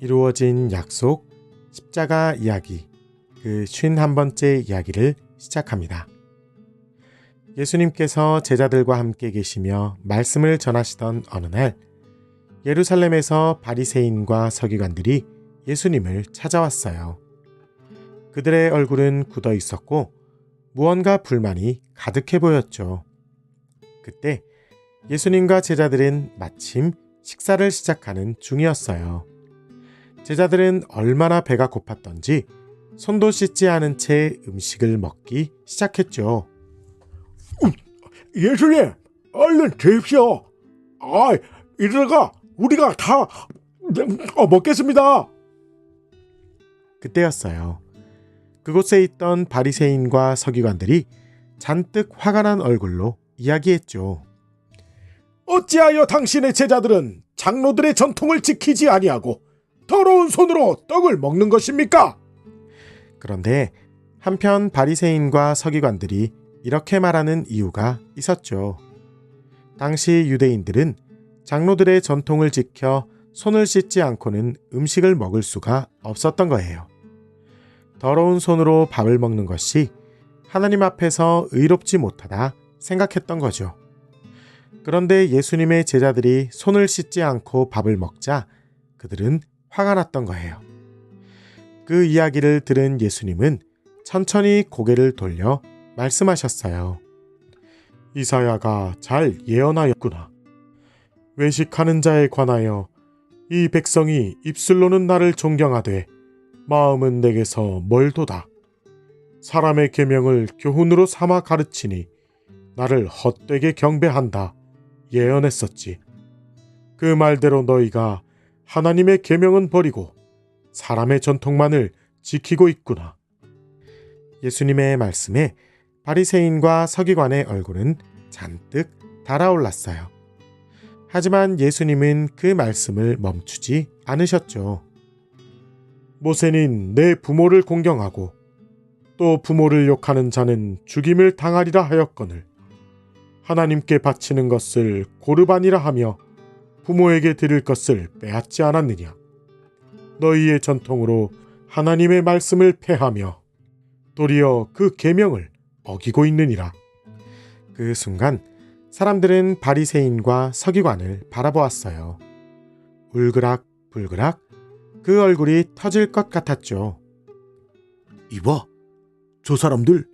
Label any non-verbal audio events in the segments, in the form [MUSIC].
이루어진 약속 십자가 이야기 그 51번째 이야기를 시작합니다. 예수님께서 제자들과 함께 계시며 말씀을 전하시던 어느 날 예루살렘에서 바리새인과 서기관들이 예수님을 찾아왔어요. 그들의 얼굴은 굳어 있었고 무언가 불만이 가득해 보였죠. 그때 예수님과 제자들은 마침 식사를 시작하는 중이었어요. 제자들은 얼마나 배가 고팠던지 손도 씻지 않은 채 음식을 먹기 시작했죠. 예수님, 얼른 드십시오. 아, 이러다가 우리가 다 어, 먹겠습니다. 그때였어요. 그곳에 있던 바리새인과 서기관들이 잔뜩 화가 난 얼굴로 이야기했죠. 어찌하여 당신의 제자들은 장로들의 전통을 지키지 아니하고 더러운 손으로 떡을 먹는 것입니까? 그런데 한편 바리새인과 서기관들이 이렇게 말하는 이유가 있었죠. 당시 유대인들은 장로들의 전통을 지켜 손을 씻지 않고는 음식을 먹을 수가 없었던 거예요. 더러운 손으로 밥을 먹는 것이 하나님 앞에서 의롭지 못하다 생각했던 거죠. 그런데 예수님의 제자들이 손을 씻지 않고 밥을 먹자 그들은 화가 났던 거예요. 그 이야기를 들은 예수님은 천천히 고개를 돌려 말씀하셨어요. 이사야가 잘 예언하였구나. 외식하는 자에 관하여 이 백성이 입술로는 나를 존경하되 마음은 내게서 멀도다. 사람의 계명을 교훈으로 삼아 가르치니 나를 헛되게 경배한다. 예언했었지. 그 말대로 너희가 하나님의 계명은 버리고 사람의 전통만을 지키고 있구나. 예수님의 말씀에 바리새인과 서기관의 얼굴은 잔뜩 달아올랐어요. 하지만 예수님은 그 말씀을 멈추지 않으셨죠. 모세는 내 부모를 공경하고 또 부모를 욕하는 자는 죽임을 당하리라 하였거늘 하나님께 바치는 것을 고르반이라 하며 부모에게 드릴 것을 빼앗지 않았느냐 너희의 전통으로 하나님의 말씀을 폐하며 도리어 그 계명을 어기고 있느니라 그 순간 사람들은 바리새인과 서기관을 바라보았어요. 울그락 불그락 그 얼굴이 터질 것 같았죠. 이봐, 저 사람들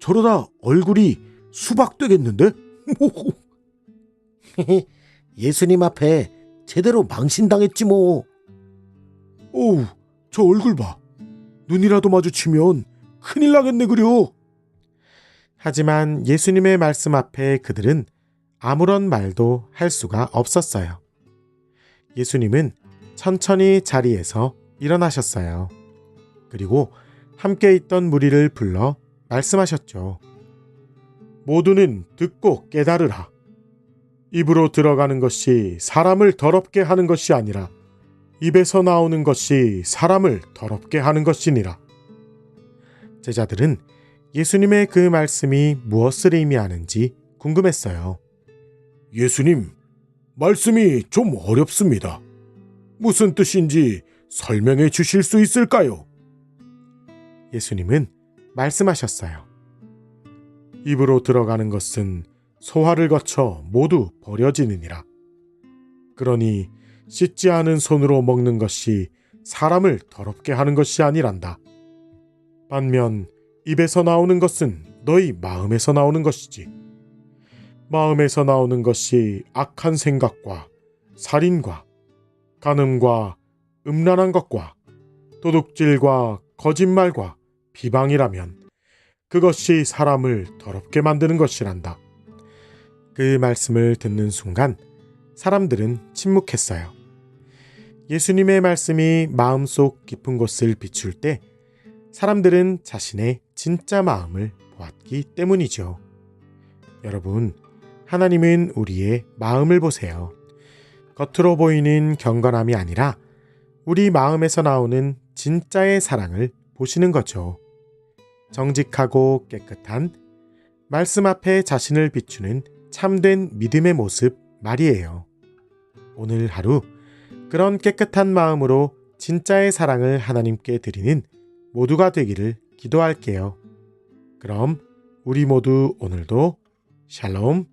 저러다 얼굴이 수박 되겠는데? [LAUGHS] [LAUGHS] 예수님 앞에 제대로 망신당했지 뭐. 어우, 저 얼굴 봐. 눈이라도 마주치면 큰일 나겠네 그려. 하지만 예수님의 말씀 앞에 그들은 아무런 말도 할 수가 없었어요. 예수님은 천천히 자리에서 일어나셨어요. 그리고 함께 있던 무리를 불러 말씀하셨죠. 모두는 듣고 깨달으라. 입으로 들어가는 것이 사람을 더럽게 하는 것이 아니라 입에서 나오는 것이 사람을 더럽게 하는 것이니라. 제자들은 예수님의 그 말씀이 무엇을 의미하는지 궁금했어요. 예수님, 말씀이 좀 어렵습니다. 무슨 뜻인지 설명해 주실 수 있을까요? 예수님은 말씀하셨어요. 입으로 들어가는 것은 소화를 거쳐 모두 버려지느니라. 그러니 씻지 않은 손으로 먹는 것이 사람을 더럽게 하는 것이 아니란다. 반면 입에서 나오는 것은 너희 마음에서 나오는 것이지. 마음에서 나오는 것이 악한 생각과 살인과 간음과 음란한 것과 도둑질과 거짓말과 비방이라면 그것이 사람을 더럽게 만드는 것이란다. 그 말씀을 듣는 순간 사람들은 침묵했어요. 예수님의 말씀이 마음속 깊은 곳을 비출 때 사람들은 자신의 진짜 마음을 보았기 때문이죠. 여러분, 하나님은 우리의 마음을 보세요. 겉으로 보이는 경건함이 아니라 우리 마음에서 나오는 진짜의 사랑을 보시는 거죠. 정직하고 깨끗한 말씀 앞에 자신을 비추는 참된 믿음의 모습 말이에요. 오늘 하루 그런 깨끗한 마음으로 진짜의 사랑을 하나님께 드리는 모두가 되기를 기도할게요. 그럼 우리 모두 오늘도 샬롬